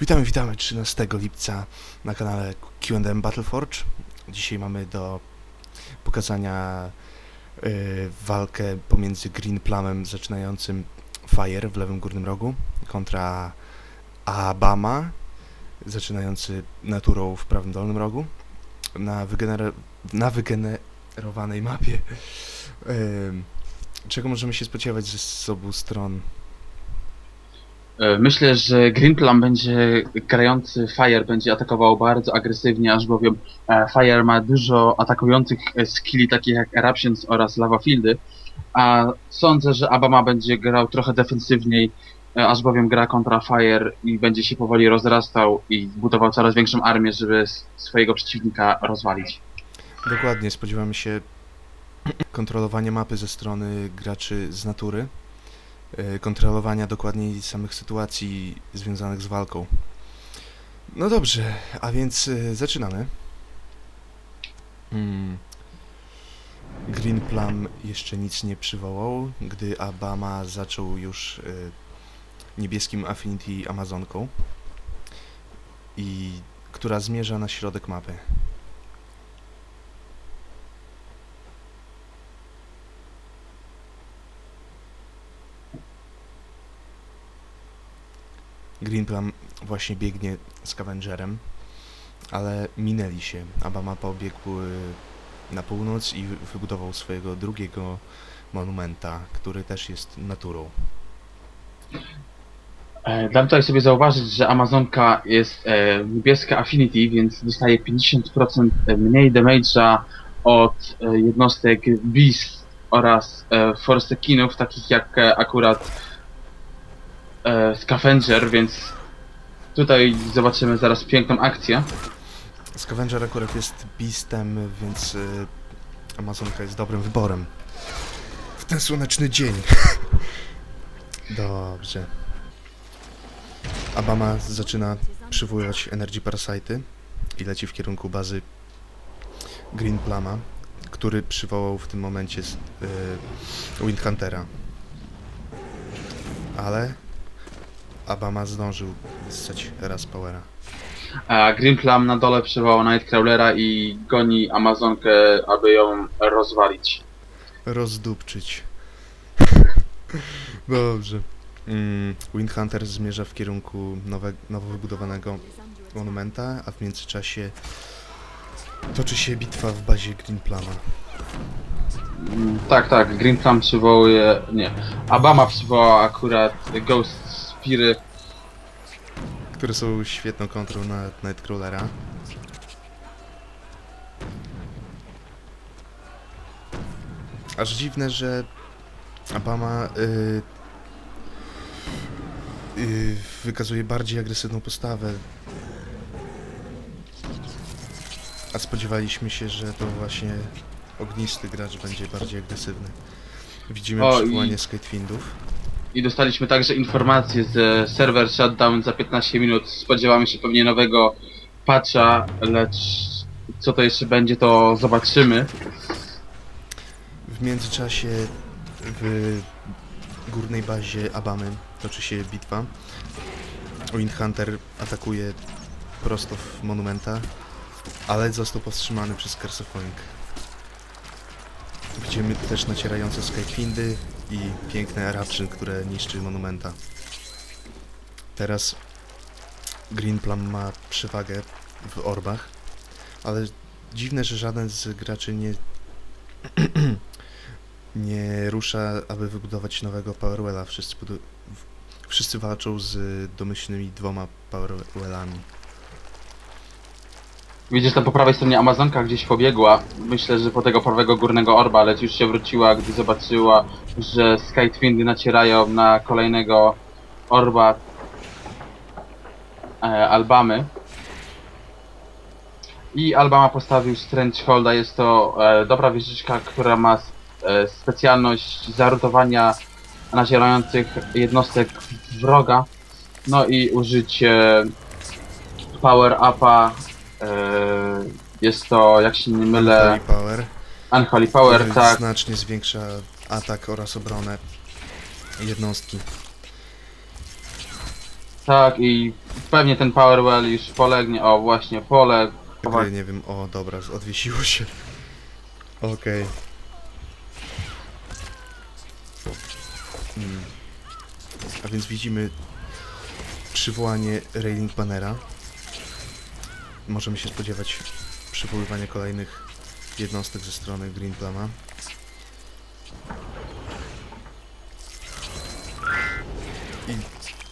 Witamy, witamy 13 lipca na kanale Q&M Battleforge. Dzisiaj mamy do pokazania y, walkę pomiędzy Green Plumem zaczynającym Fire w lewym górnym rogu kontra Abama zaczynający Naturą w prawym dolnym rogu na, wygener na wygenerowanej mapie. Ym, czego możemy się spodziewać z, z obu stron? E, Myślę, że Greenplum będzie grający Fire, będzie atakował bardzo agresywnie, aż bowiem e, Fire ma dużo atakujących e, skilli, takich jak Eruptions oraz Lava Fieldy, a sądzę, że Abama będzie grał trochę defensywniej, aż bowiem gra kontra Fire i będzie się powoli rozrastał i budował coraz większą armię, żeby swojego przeciwnika rozwalić. Dokładnie, spodziewamy się kontrolowania mapy ze strony graczy z natury, kontrolowania dokładniej samych sytuacji związanych z walką. No dobrze, a więc e, zaczynamy. Hmm. Green Plum jeszcze nic nie przywołał, gdy Abama zaczął już e, niebieskim Affinity Amazonką, i która zmierza na środek mapy. Greenplum właśnie biegnie z Cavengerem, ale minęli się. Abama pobiegł y, na północ i wy- wybudował swojego drugiego monumenta, który też jest naturą. E, Dam tutaj sobie zauważyć, że Amazonka jest e, niebieska Affinity, więc dostaje 50% mniej damage'a od e, jednostek Beast oraz e, Forsakinów, takich jak e, akurat e, Scavenger, więc tutaj zobaczymy zaraz piękną akcję. Scavenger akurat jest beastem, więc y, Amazonka jest dobrym wyborem. W ten słoneczny dzień. Dobrze. Abama zaczyna przywoływać Energy Parasite i leci w kierunku bazy Green Plama, który przywołał w tym momencie z, y, Windhuntera. Ale Abama zdążył ssać raz Powera. A Greenplum na dole przywołał Nightcrawlera i goni Amazonkę, aby ją rozwalić. rozdupczyć. Dobrze. Mm, Windhunter zmierza w kierunku nowe, nowo wybudowanego monumenta, a w międzyczasie toczy się bitwa w bazie Greenplana. Mm, Tak, tak, Greenplum przywołuje... nie. Abama przywołała akurat Ghost Spiry, które są świetną kontrą na Nightcrawlera. Aż dziwne, że Abama y, y, wykazuje bardziej agresywną postawę. A spodziewaliśmy się, że to właśnie ognisty gracz będzie bardziej agresywny. Widzimy O, i- Skatewindów. I dostaliśmy także informację z server shutdown za 15 minut. Spodziewamy się pewnie nowego patcha, lecz co to jeszcze będzie, to zobaczymy. W międzyczasie w górnej bazie Abamy toczy się bitwa. Windhunter atakuje prosto w monumenta, ale został powstrzymany przez Cursefoing. Widzimy też nacierające Skyfindy i piękne Eruption, które niszczy monumenta. Teraz Green Plum ma przewagę w orbach, ale dziwne, że żaden z graczy nie nie rusza, aby wybudować nowego Powerwella. Wszyscy, wszyscy walczą z domyślnymi dwoma Powerwellami. Widzisz, tam po prawej stronie Amazonka gdzieś pobiegła. Myślę, że po tego prawego górnego orba, lecz już się wróciła, gdy zobaczyła, że Skytwindy nacierają na kolejnego orba e, Albamy. I Albama postawił Strangeholda. Jest to e, dobra wieżyczka, która ma e, specjalność zarutowania nacierających jednostek wroga. No i użycie power upa jest to, jak się nie mylę, Holy Power, Unholy Power, który tak. znacznie zwiększa atak oraz obronę jednostki. Tak, i pewnie ten Powerwell już polegnie. O, właśnie, poległ. Jakby, nie wiem, o dobra, odwiesiło się. Okej. Hmm. A więc widzimy przywołanie Railing Bannera. Możemy się spodziewać przywoływania kolejnych jednostek ze strony Green Plama. I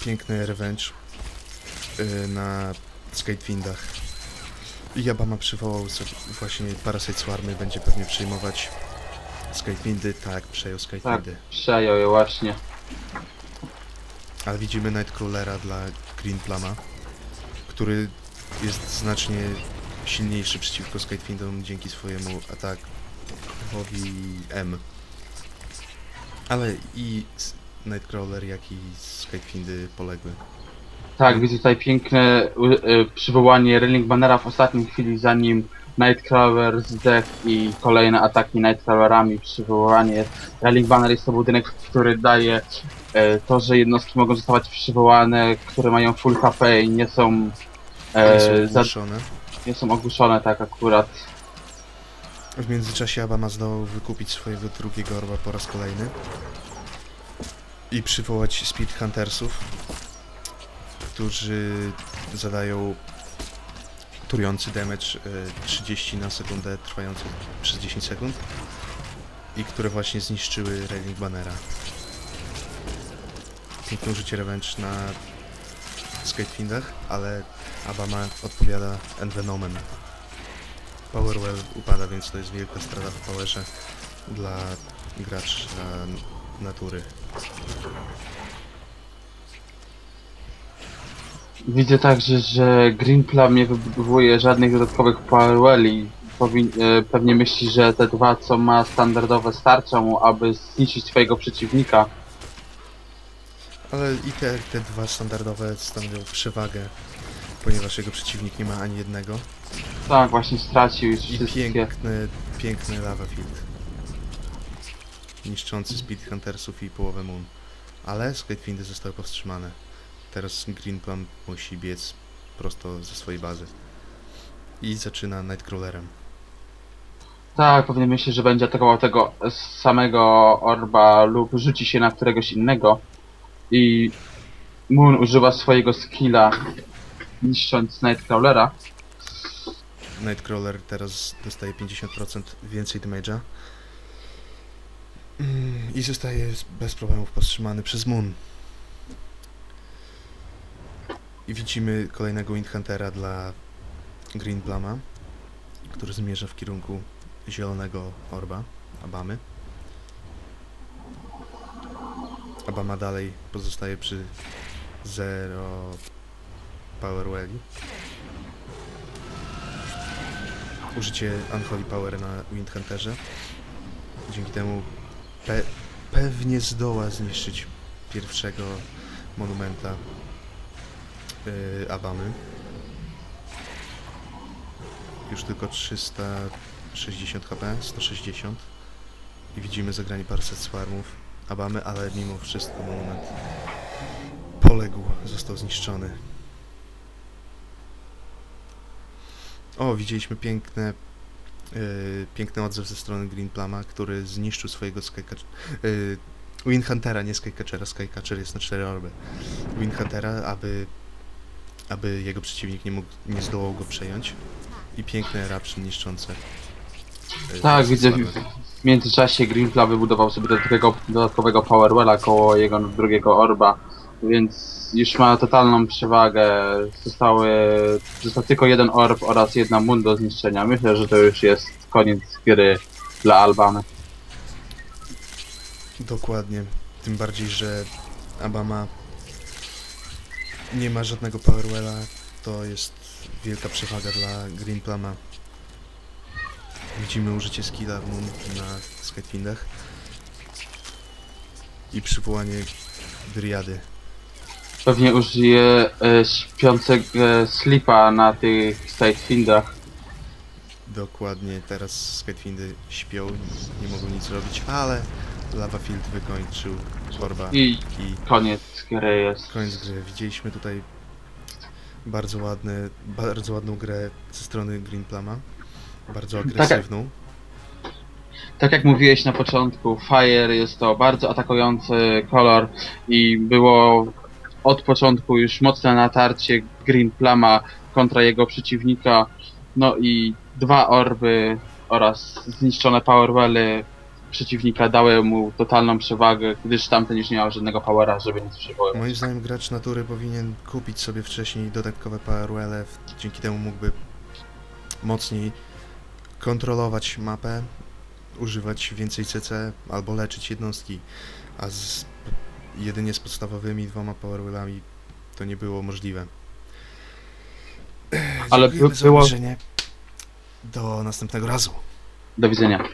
piękny revenge y, na Skatewindach. I Yabama przywołał sobie właśnie Parasite Swarmy, będzie pewnie przyjmować Skatewindy, tak, przejął Skatewindy. Przejął je właśnie. Ale widzimy Nightcrawlera dla Green Plama, który jest znacznie silniejszy przeciwko Skatewindom dzięki swojemu atakowi M. Ale i Nightcrawler, jak i Skatewindy poległy. Tak, widzę tutaj piękne y, y, przywołanie Railing Bannera w ostatniej chwili, zanim Nightcrawler zdechł i kolejne ataki Nightcrawlerami, przywołanie. Railing Banner jest to budynek, który daje e, to, że jednostki mogą zostawać przywołane, które mają full HP i nie są, Nie e, są za. Nie są ogłuszone tak akurat. W międzyczasie Abama zdołał wykupić swojego drugiego orba po raz kolejny i przywołać Speed Huntersów, którzy zadają turujący damage e, 30 na sekundę, trwający przez 10 sekund i które właśnie zniszczyły Railing Bannera. Piękne użycie revenge na Skatefindach, ale Abama odpowiada Envenomen. Powerwell upada, więc to jest wielka strata w powerze dla gracza natury. Widzę także, że Greenplam nie wybudowuje żadnych dodatkowych Powerwelli. E, pewnie myśli, że te dwa, co ma standardowe, starczą mu, aby zniszczyć swojego przeciwnika. Ale i te, te dwa standardowe stanowią przewagę, ponieważ jego przeciwnik nie ma ani jednego. Tak, właśnie stracił już I wszystkie. piękny, piękny lava field. Niszczący Speed Huntersów i połowę Moon. Ale Skatefindy zostały powstrzymane. Teraz Green Plum musi biec prosto ze swojej bazy. I zaczyna Nightcrawlerem. Tak, pewnie myśli, że będzie atakował tego samego orba lub rzuci się na któregoś innego. I Moon używa swojego skilla niszcząc Nightcrawlera. Nightcrawler teraz dostaje 50% więcej damage'a. Mm, I zostaje bez problemów powstrzymany przez Moon. I widzimy kolejnego Windhuntera dla Green Plama, który zmierza w kierunku zielonego orba, Abamy. Abama dalej pozostaje przy 0 Power Welli. użycie Unholy Power na Windhunterze. Dzięki temu pe pewnie zdoła zniszczyć pierwszego monumenta yy, Abamy. Już tylko 360 HP, 160. I widzimy zagranie parset swarmów Abamy, ale mimo wszystko monument poległ, został zniszczony. O, widzieliśmy piękne, yy, piękny odzew ze strony Green Plama, który zniszczył swojego Skycatchera. Yy, Windhuntera, nie Skycatchera. Skycatcher jest na 4 orby. Windhuntera, aby, aby jego przeciwnik nie mógł, nie zdołał go przejąć. I piękne eruption niszczące. yy, Tak, widzę. W międzyczasie Greenpla wybudował sobie dodatkowego, dodatkowego Powerwella koło jego drugiego orba, więc już ma totalną przewagę. Zostały, został tylko jeden orb oraz jedna moon do zniszczenia. Myślę, że to już jest koniec gry dla Albany. Dokładnie. Tym bardziej, że Abama nie ma żadnego Powerwella. To jest wielka przewaga dla Green Plama. Widzimy użycie skilla Moon na Skyfindach. I przywołanie Dryady. Pewnie użyje e, śpiącego e, slipa na tych sidefindach. Dokładnie, teraz Skytwindy śpią, nie mogą nic robić, ale Lavafield wykończył Orba I i koniec gry jest. koniec gry. Widzieliśmy tutaj bardzo ładny, bardzo ładną grę ze strony Green Plama, bardzo agresywną. Tak jak mówiłeś na początku, Fire jest to bardzo atakujący kolor i było od początku już mocne natarcie Green Plama kontra jego przeciwnika. No i dwa orby oraz zniszczone powerwelly przeciwnika dały mu totalną przewagę, gdyż tamten już nie miał żadnego powera, żeby nic przywoływać. Moim zdaniem gracz natury powinien kupić sobie wcześniej dodatkowe powerwelle, dzięki temu mógłby mocniej kontrolować mapę, używać więcej CC albo leczyć jednostki, a z, jedynie z podstawowymi dwoma powerwellami to nie było możliwe. Ale Dziękujemy by- za było- obejrzenie. Do następnego razu. Do widzenia.